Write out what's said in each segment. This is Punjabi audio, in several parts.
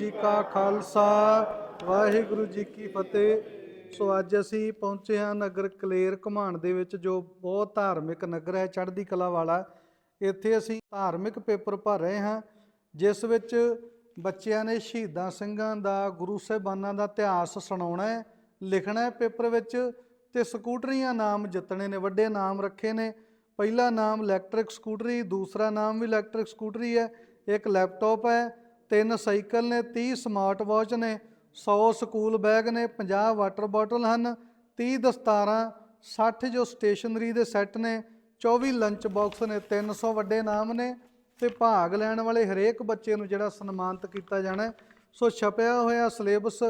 ਜੀ ਕਾ ਖਾਲਸਾ, ਵਾਹਿਗੁਰੂ ਜੀ ਕੀ ਫਤਿਹ। ਸੋ ਅੱਜ ਅਸੀਂ ਪਹੁੰਚੇ ਹਾਂ ਨਗਰ ਕਲੇਰ ਘਮਾਣ ਦੇ ਵਿੱਚ, ਜੋ ਬਹੁਤ ਧਾਰਮਿਕ ਨਗਰ ਹੈ, ਚੜ੍ਹਦੀ ਕਲਾ ਵਾਲਾ। ਇੱਥੇ ਅਸੀਂ ਧਾਰਮਿਕ ਪੇਪਰ ਭਰ ਰਹੇ ਹਾਂ, ਜਿਸ ਵਿੱਚ ਬੱਚਿਆਂ ਨੇ ਸ਼ਹੀਦਾਂ ਸਿੰਘਾਂ ਦਾ, ਗੁਰੂ ਸਾਹਿਬਾਨਾਂ ਦਾ ਇਤਿਹਾਸ ਸੁਣਾਉਣਾ ਹੈ, ਲਿਖਣਾ ਹੈ ਪੇਪਰ ਵਿੱਚ ਤੇ ਸਕੂਟਰੀਆਂ ਨਾਮ ਜਿੱਤਣੇ ਨੇ, ਵੱਡੇ ਨਾਮ ਰੱਖੇ ਨੇ। ਪਹਿਲਾ ਨਾਮ ਇਲੈਕਟ੍ਰਿਕ ਸਕੂਟਰੀ, ਦੂਸਰਾ ਨਾਮ ਵੀ ਇਲੈਕਟ੍ਰਿਕ ਸਕੂਟਰੀ ਹੈ, ਇੱਕ ਲੈਪਟਾਪ ਹੈ ਤਿੰਨ ਸਾਈਕਲ ਨੇ 30 ਸਮਾਰਟ ਵਾਚ ਨੇ 100 ਸਕੂਲ ਬੈਗ ਨੇ 50 ਵਾਟਰ ਬੋਟਲ ਹਨ 30 ਦਸਤਾਰਾਂ 60 ਜੋ ਸਟੇਸ਼ਨਰੀ ਦੇ ਸੈੱਟ ਨੇ 24 ਲੰਚ ਬਾਕਸ ਨੇ 300 ਵੱਡੇ ਨਾਮ ਨੇ ਤੇ ਭਾਗ ਲੈਣ ਵਾਲੇ ਹਰੇਕ ਬੱਚੇ ਨੂੰ ਜਿਹੜਾ ਸਨਮਾਨਿਤ ਕੀਤਾ ਜਾਣਾ ਸੋ ਛਪਿਆ ਹੋਇਆ ਸਿਲੇਬਸ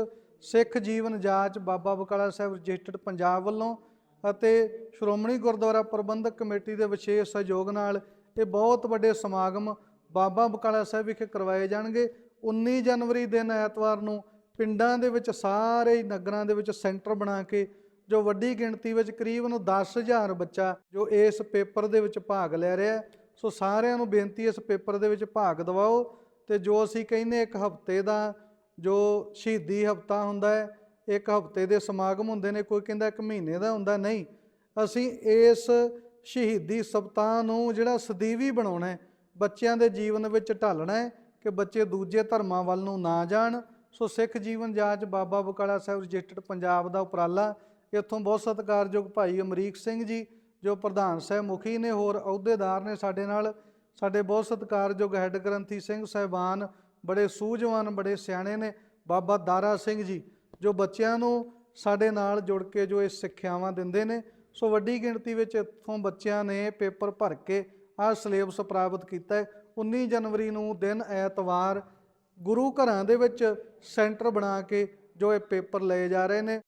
ਸਿੱਖ ਜੀਵਨ ਜਾਂਚ ਬਾਬਾ ਬਕਾਲਾ ਸਾਹਿਬ ਰਜਿਸਟਰਡ ਪੰਜਾਬ ਵੱਲੋਂ ਅਤੇ ਸ਼੍ਰੋਮਣੀ ਗੁਰਦੁਆਰਾ ਪ੍ਰਬੰਧਕ ਕਮੇਟੀ ਦੇ ਵਿਸ਼ੇਸ਼ ਸਹਿਯੋਗ ਨਾਲ ਇਹ ਬਹੁਤ ਵੱਡੇ ਸਮਾਗਮ ਬਾਬਾ ਬਕਾਲਾ ਸਾਹਿਬ ਵਿਖੇ ਕਰਵਾਏ ਜਾਣਗੇ। 19 ਜਨਵਰੀ ਦਿਨ ਐਤਵਾਰ ਨੂੰ ਪਿੰਡਾਂ ਦੇ ਵਿੱਚ ਸਾਰੇ ਨਗਰਾਂ ਦੇ ਵਿੱਚ ਸੈਂਟਰ ਬਣਾ ਕੇ ਜੋ ਵੱਡੀ ਗਿਣਤੀ ਵਿੱਚ ਕਰੀਬਨ 10000 ਬੱਚਾ ਜੋ ਇਸ ਪੇਪਰ ਦੇ ਵਿੱਚ ਭਾਗ ਲੈ ਰਿਹਾ ਸੋ ਸਾਰਿਆਂ ਨੂੰ ਬੇਨਤੀ ਇਸ ਪੇਪਰ ਦੇ ਵਿੱਚ ਭਾਗ ਦਿਵਾਓ ਤੇ ਜੋ ਅਸੀਂ ਕਹਿੰਦੇ ਇੱਕ ਹਫ਼ਤੇ ਦਾ ਜੋ ਸ਼ਹੀਦੀ ਹਫਤਾ ਹੁੰਦਾ ਹੈ, ਇੱਕ ਹਫ਼ਤੇ ਦੇ ਸਮਾਗਮ ਹੁੰਦੇ ਨੇ, ਕੋਈ ਕਹਿੰਦਾ ਇੱਕ ਮਹੀਨੇ ਦਾ ਹੁੰਦਾ, ਨਹੀਂ। ਅਸੀਂ ਇਸ ਸ਼ਹੀਦੀ ਸਪਤਾਹ ਨੂੰ ਜਿਹੜਾ ਸਦੀਵੀ ਬਣਾਉਣਾ ਹੈ ਬੱਚਿਆਂ ਦੇ ਜੀਵਨ ਵਿੱਚ ਢਾਲਣਾ ਹੈ ਕਿ ਬੱਚੇ ਦੂਜੇ ਧਰਮਾਂ ਵੱਲ ਨੂੰ ਨਾ ਜਾਣ। ਸੋ ਸਿੱਖ ਜੀਵਨ ਜਾਂਚ ਬਾਬਾ ਬਕਾਲਾ ਸਾਹਿਬ ਰਜਿਸਟਰਡ ਪੰਜਾਬ ਦਾ ਉਪਰਾਲਾ। ਇੱਥੋਂ ਬਹੁਤ ਸਤਿਕਾਰਯੋਗ ਭਾਈ ਅਮਰੀਕ ਸਿੰਘ ਜੀ, ਜੋ ਪ੍ਰਧਾਨ ਸਾਹਿਬ ਮੁਖੀ ਨੇ ਹੋਰ ਅਹੁਦੇਦਾਰ ਨੇ ਸਾਡੇ ਨਾਲ। ਸਾਡੇ ਬਹੁਤ ਸਤਿਕਾਰਯੋਗ ਹੈੱਡ ਗ੍ਰੰਥੀ ਸਿੰਘ ਸਾਹਿਬਾਨ, ਬੜੇ ਸੂਝਵਾਨ, ਬੜੇ ਸਿਆਣੇ ਨੇ ਬਾਬਾ ਦਾਰਾ ਸਿੰਘ ਜੀ, ਜੋ ਬੱਚਿਆਂ ਨੂੰ ਸਾਡੇ ਨਾਲ ਜੁੜ ਕੇ ਜੋ ਇਹ ਸਿੱਖਿਆਵਾਂ ਦਿੰਦੇ ਨੇ। ਸੋ ਵੱਡੀ ਗਿਣਤੀ ਵਿੱਚ ਇੱਥੋਂ ਬੱਚਿਆਂ ਨੇ ਪੇਪਰ ਭਰ ਕੇ ਆਹ ਸਿਲੇਬਸ ਪ੍ਰਾਪਤ ਕੀਤਾ ਹੈ। 19 ਜਨਵਰੀ ਨੂੰ ਦਿਨ ਐਤਵਾਰ ਗੁਰੂ ਘਰਾਂ ਦੇ ਵਿੱਚ ਸੈਂਟਰ ਬਣਾ ਕੇ ਜੋ ਇਹ ਪੇਪਰ ਲਏ ਜਾ ਰਹੇ ਨੇ।